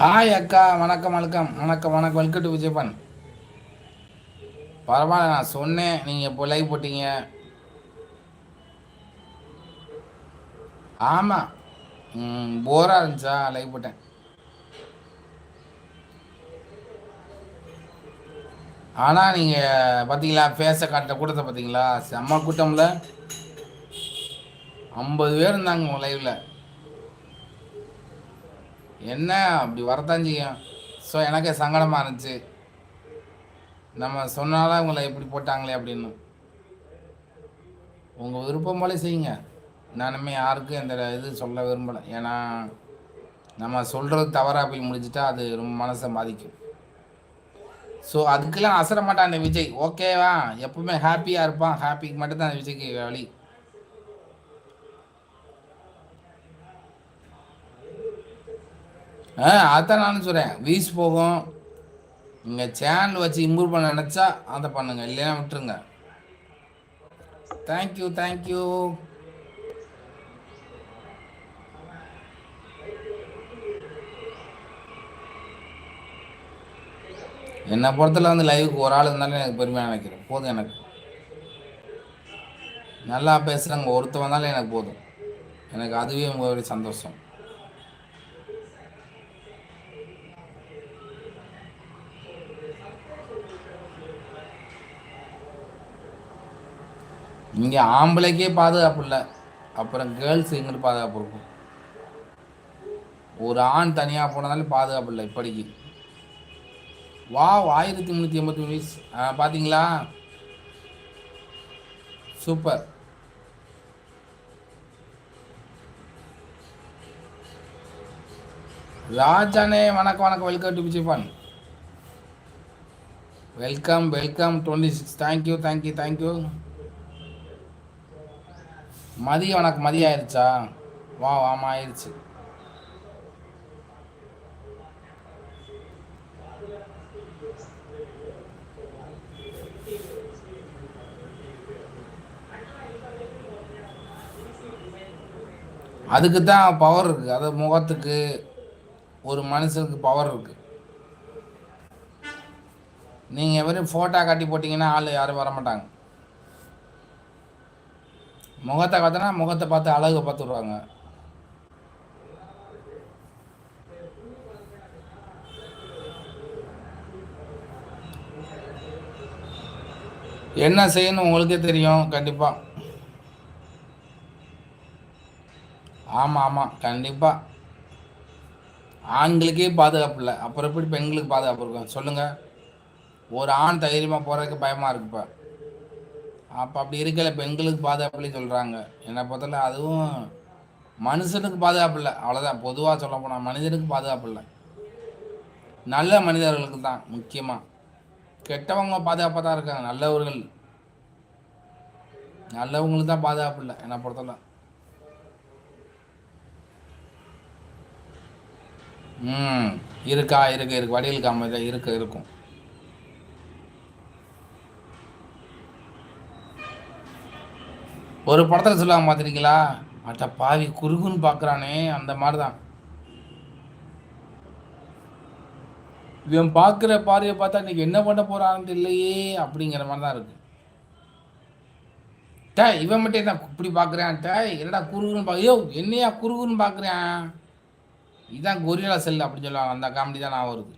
Hi அக்கா. வணக்கம் வணக்கம். வணக்கம் வணக்கம். வெல்கம் டு விஜயபான் பரவாயில்ல நான் சொன்னேன். நீங்கள் இப்போ லைவ் போட்டீங்க. ஆமாம் போராக இருந்துச்சா? லைவ் போட்டேன். ஆனால் நீங்கள் பார்த்தீங்களா பேச காட்டுற கூட்டத்தை பார்த்தீங்களா செம்ம கூட்டம்ல. ஐம்பது பேர் இருந்தாங்க உங்கள் லைவில் என்ன அப்படி வரதான் செய்யும்? ஸோ எனக்கே சங்கடமாக இருந்துச்சு. நம்ம சொன்னாலும் உங்களை எப்படி போட்டாங்களே அப்படின்னு. உங்கள் விருப்பம் போல செய்யுங்க. நானுமே யாருக்கும் எந்த இது சொல்ல விரும்பலை. ஏன்னா நம்ம சொல்கிறது தவறாக போய் முடிஞ்சிட்டா அது ரொம்ப மனசை பாதிக்கும். ஸோ அதுக்கெல்லாம் அசர மாட்டான் அந்த விஜய். ஓகேவா எப்பவுமே ஹாப்பியாக இருப்பான். ஹாப்பிக்கு மட்டும்தான் அந்த விஜய்க்கு வழி. ஆ அதான் நானும் சொல்கிறேன் வீஸ் போகும். நீங்கள் சேனல் வச்சு இம்ப்ரூவ் பண்ண நினச்சா அதை பண்ணுங்க. இல்லைன்னா விட்டுருங்க. தேங்க்யூ தேங்க்யூ என்னை பொறுத்தல வந்து லைவுக்கு ஒரு ஆள் இருந்தாலும் எனக்கு பெருமையாக நினைக்கிறேன். போதும் எனக்கு. நல்லா பேசுகிறவங்க ஒருத்த வந்தாலும் எனக்கு போதும். எனக்கு அதுவே உங்களுடைய சந்தோஷம். இங்கே ஆம்பளைக்கே பாதுகாப்பு இல்லை. அப்புறம் கேர்ள்ஸ் எங்கிட்டு பாதுகாப்பு இருக்கும். ஒரு ஆண் தனியாக போனதாலும் பாதுகாப்பு இல்லை இப்படிக்கு வா ஆயிரத்தி முந்நூற்றி எண்பத்தி மூணு வயசு பார்த்தீங்களா சூப்பர் ராஜானே வணக்கம் வணக்கம். Welcome to விஜயபான் welcome welcome twenty six thank you thank you thank you மதியம் உனக்கு மதியம் ஆயிடுச்சா வா ஆமாம் ஆயிடுச்சு அதுக்கு தான் பவர் இருக்குது அது முகத்துக்கு ஒரு மனுஷனுக்கு பவர் இருக்குது நீங்கள் வெறும் ஃபோட்டோ காட்டி போட்டிங்கன்னா ஆள் யாரும் வர மாட்டாங்க முகத்தை பார்த்தனா முகத்தை பார்த்து அழகு பார்த்துடுவாங்க. என்ன செய்யணும் உங்களுக்கே தெரியும் கண்டிப்பாக ஆமாம் ஆமாம் கண்டிப்பாக ஆண்களுக்கே பாதுகாப்பு இல்லை. அப்புறம் எப்படி பெண்களுக்கு பாதுகாப்பு இருக்கும்? சொல்லுங்கள் ஒரு ஆண் தைரியமாக போகிறதுக்கு பயமாக இருக்குப்பா அப்போ அப்படி இருக்கல பெண்களுக்கு பாதுகாப்புலேயும் சொல்கிறாங்க என்னை பொறுத்தல அதுவும் மனுஷனுக்கு பாதுகாப்பு இல்லை. அவ்வளோதான் பொதுவாக சொல்ல போனால் மனிதனுக்கு பாதுகாப்பு இல்லை. நல்ல மனிதர்களுக்கு தான் முக்கியமாக கெட்டவங்க பாதுகாப்பாக தான் இருக்காங்க. நல்லவர்கள். நல்லவங்களுக்கு தான் பாதுகாப்பு இல்லை என்னை பொறுத்தல ம் இருக்கா இருக்கு இருக்கு. வடிவில் காம இருக்கு இருக்கும். ஒரு படத்தில் சொல்லுவாங்க பார்த்துருக்கீங்களா அட்ட பாவி குறுகுன்னு பார்க்குறானே அந்த மாதிரி தான் இவன் பார்க்குற பார்வையை பார்த்தா இன்னைக்கு என்ன பண்ண போகிறான்னு இல்லையே அப்படிங்கிற மாதிரி தான் இருக்கு. டே இவன் மட்டும் என்ன இப்படி பார்க்குறான் டே என்னடா குறுகுன்னு பார்க்க ஐயோ என்னையா குறுகுன்னு பார்க்குறேன் இதுதான் கொரியாலா செல் அப்படின்னு சொல்லுவாங்க அந்த காமெடி தான் நான் வருது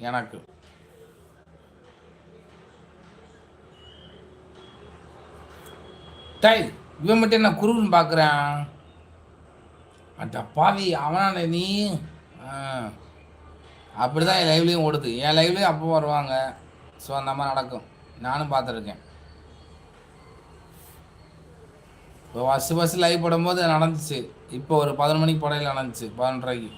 எனக்கு. டை இவன் மட்டும் என்ன குருன்னு பார்க்குறேன்? அட்ட பாவி அவனான நீ. அப்படி தான் என் லைவ்லேயும் ஓடுது. என் லைவ்லேயும் அப்போ வருவாங்க. ஸோ அந்த மாதிரி நடக்கும். நானும் பார்த்துருக்கேன். இப்போ ஃபஸ்ட்டு ஃபஸ்ட்டு லைவ் போடும்போது நடந்துச்சு. இப்போ ஒரு பதினொன்று மணிக்கு படையில் நடந்துச்சு பதினொன்றரைக்கு.